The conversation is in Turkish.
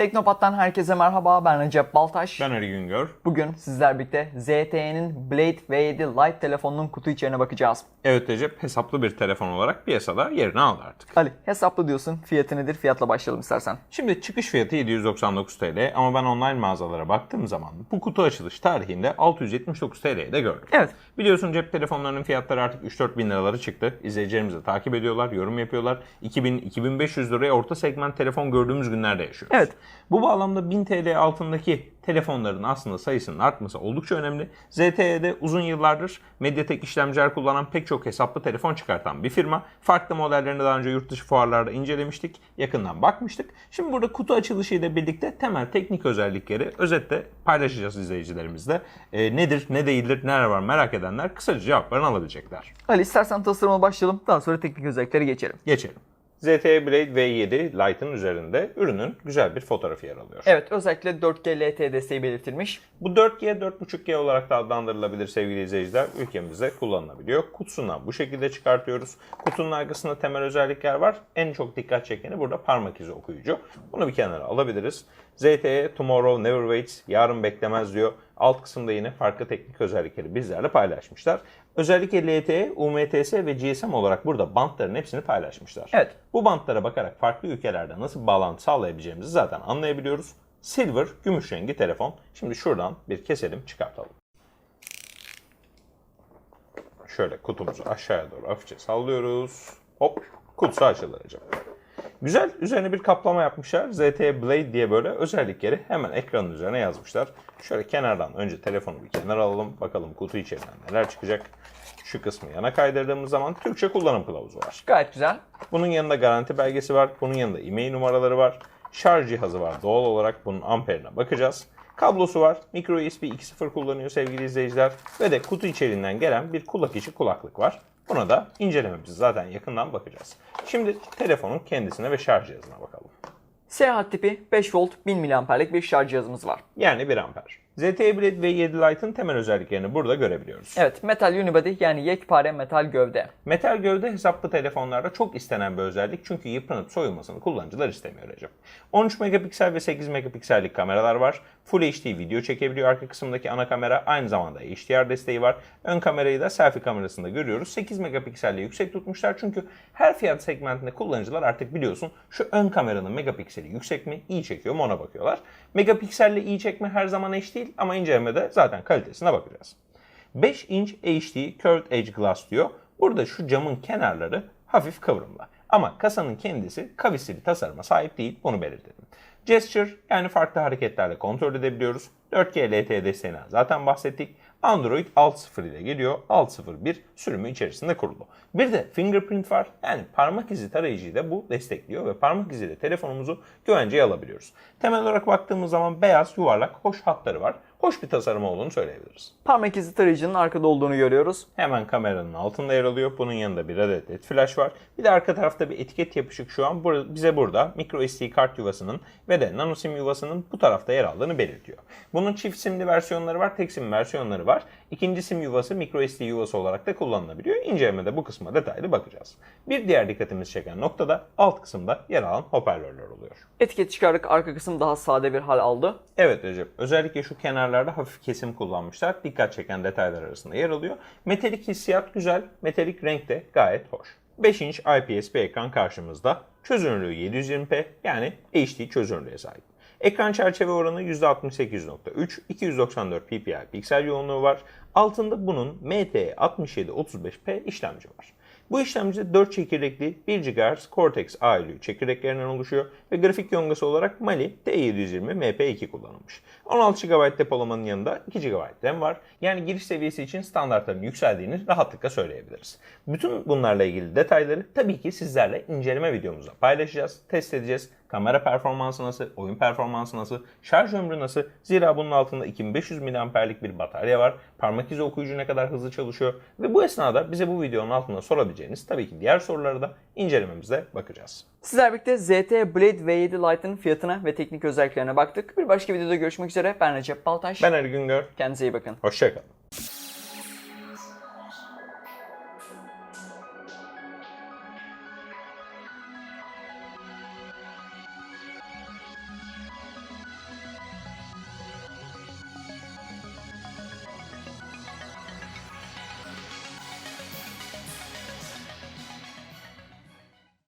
Teknopat'tan herkese merhaba. Ben Recep Baltaş. Ben Ali Güngör. Bugün sizler birlikte ZTE'nin Blade V7 Lite telefonunun kutu içeriğine bakacağız. Evet Recep hesaplı bir telefon olarak piyasada yerini aldı artık. Ali hesaplı diyorsun. Fiyatı nedir? Fiyatla başlayalım istersen. Şimdi çıkış fiyatı 799 TL ama ben online mağazalara baktığım zaman bu kutu açılış tarihinde 679 TL'ye de gördüm. Evet. Biliyorsun cep telefonlarının fiyatları artık 3-4 bin liraları çıktı. İzleyicilerimiz de takip ediyorlar, yorum yapıyorlar. 2000-2500 liraya orta segment telefon gördüğümüz günlerde yaşıyoruz. Evet. Bu bağlamda 1000 TL altındaki telefonların aslında sayısının artması oldukça önemli. ZTE'de uzun yıllardır Mediatek işlemciler kullanan pek çok hesaplı telefon çıkartan bir firma. Farklı modellerini daha önce yurt dışı fuarlarda incelemiştik. Yakından bakmıştık. Şimdi burada kutu açılışı ile birlikte temel teknik özellikleri özetle paylaşacağız izleyicilerimizle. Ee, nedir, ne değildir, neler var merak edenler kısaca cevaplarını alabilecekler. Ali istersen tasarıma başlayalım. Daha sonra teknik özellikleri geçelim. Geçelim. ZTE Blade V7 Lite'ın üzerinde ürünün güzel bir fotoğrafı yer alıyor. Evet özellikle 4G LTE desteği belirtilmiş. Bu 4G, 4.5G olarak da adlandırılabilir sevgili izleyiciler. Ülkemizde kullanılabiliyor. Kutusundan bu şekilde çıkartıyoruz. Kutunun arkasında temel özellikler var. En çok dikkat çekeni burada parmak izi okuyucu. Bunu bir kenara alabiliriz. ZTE Tomorrow Never Waits, yarın beklemez diyor. Alt kısımda yine farklı teknik özellikleri bizlerle paylaşmışlar. Özellikle LTE, UMTS ve GSM olarak burada bantların hepsini paylaşmışlar. Evet. Bu bantlara bakarak farklı ülkelerde nasıl bağlantı sağlayabileceğimizi zaten anlayabiliyoruz. Silver, gümüş rengi telefon. Şimdi şuradan bir keselim, çıkartalım. Şöyle kutumuzu aşağıya doğru hafifçe sallıyoruz. Hop, kutusu açılacak. Güzel, üzerine bir kaplama yapmışlar. ZTE Blade diye böyle özellikleri hemen ekranın üzerine yazmışlar. Şöyle kenardan önce telefonu bir kenara alalım. Bakalım kutu içerisinden neler çıkacak. Şu kısmı yana kaydırdığımız zaman Türkçe kullanım kılavuzu var. Gayet güzel. Bunun yanında garanti belgesi var. Bunun yanında e-mail numaraları var. Şarj cihazı var. Doğal olarak bunun amperine bakacağız. Kablosu var. Micro USB 2.0 kullanıyor sevgili izleyiciler. Ve de kutu içeriğinden gelen bir kulak içi kulaklık var. Buna da incelememizi zaten yakından bakacağız. Şimdi telefonun kendisine ve şarj cihazına bakalım. Seyahat tipi 5 volt 1000 mAh'lik bir şarj cihazımız var. Yani 1 amper. ZTE Blade V7 Lite'ın temel özelliklerini burada görebiliyoruz. Evet metal unibody yani yekpare metal gövde. Metal gövde hesaplı telefonlarda çok istenen bir özellik çünkü yıpranıp soyulmasını kullanıcılar istemiyor Recep. 13 megapiksel ve 8 megapiksellik kameralar var. Full HD video çekebiliyor arka kısımdaki ana kamera. Aynı zamanda HDR desteği var. Ön kamerayı da selfie kamerasında görüyoruz. 8 megapikselle yüksek tutmuşlar çünkü her fiyat segmentinde kullanıcılar artık biliyorsun şu ön kameranın megapikseli yüksek mi iyi çekiyor mu ona bakıyorlar. Megapikselle iyi çekme her zaman eş değil ama incelemede zaten kalitesine bakacağız. 5 inç HD Curved Edge Glass diyor. Burada şu camın kenarları hafif kıvrımlı. Ama kasanın kendisi kavisli tasarıma sahip değil. Bunu belirtelim. Gesture yani farklı hareketlerle kontrol edebiliyoruz. 4G LTE desteğinden zaten bahsettik. Android 6.0 ile geliyor. 6.0.1 sürümü içerisinde kurulu. Bir de fingerprint var. Yani parmak izi tarayıcıyı da bu destekliyor ve parmak iziyle telefonumuzu güvenceye alabiliyoruz. Temel olarak baktığımız zaman beyaz, yuvarlak, hoş hatları var. Hoş bir tasarım olduğunu söyleyebiliriz. Parmak izi tarayıcının arkada olduğunu görüyoruz. Hemen kameranın altında yer alıyor. Bunun yanında bir adet LED flash var. Bir de arka tarafta bir etiket yapışık şu an. Bize burada micro SD kart yuvasının ve de nano sim yuvasının bu tarafta yer aldığını belirtiyor. Bunun çift simli versiyonları var, tek sim versiyonları var. İkinci sim yuvası micro SD yuvası olarak da kullanılabiliyor. İncelemede bu kısma detaylı bakacağız. Bir diğer dikkatimizi çeken nokta da alt kısımda yer alan hoparlörler oluyor. Etiket çıkardık arka kısım daha sade bir hal aldı. Evet Recep. Özellikle şu kenarlarda hafif kesim kullanmışlar. Dikkat çeken detaylar arasında yer alıyor. Metalik hissiyat güzel. Metalik renk de gayet hoş. 5 inç IPS bir ekran karşımızda. Çözünürlüğü 720p yani HD çözünürlüğe sahip. Ekran çerçeve oranı %68.3, 294 ppi piksel yoğunluğu var. Altında bunun MT6735P işlemci var. Bu işlemci 4 çekirdekli 1 GHz Cortex A53 çekirdeklerinden oluşuyor ve grafik yongası olarak Mali T720 MP2 kullanılmış. 16 GB depolamanın yanında 2 GB RAM var. Yani giriş seviyesi için standartların yükseldiğini rahatlıkla söyleyebiliriz. Bütün bunlarla ilgili detayları tabii ki sizlerle inceleme videomuzda paylaşacağız, test edeceğiz. Kamera performansı nasıl, oyun performansı nasıl, şarj ömrü nasıl? Zira bunun altında 2500 mAh'lik bir batarya var. Parmak izi okuyucu ne kadar hızlı çalışıyor ve bu esnada bize bu videonun altında sorabileceğiniz tabii ki diğer soruları da incelememizde bakacağız. Sizler birlikte ZTE Blade V7 Lite'ın fiyatına ve teknik özelliklerine baktık. Bir başka videoda görüşmek üzere. Ben Recep Baltaş. Ben Ali Güngör, Kendinize iyi bakın. hoşçakalın.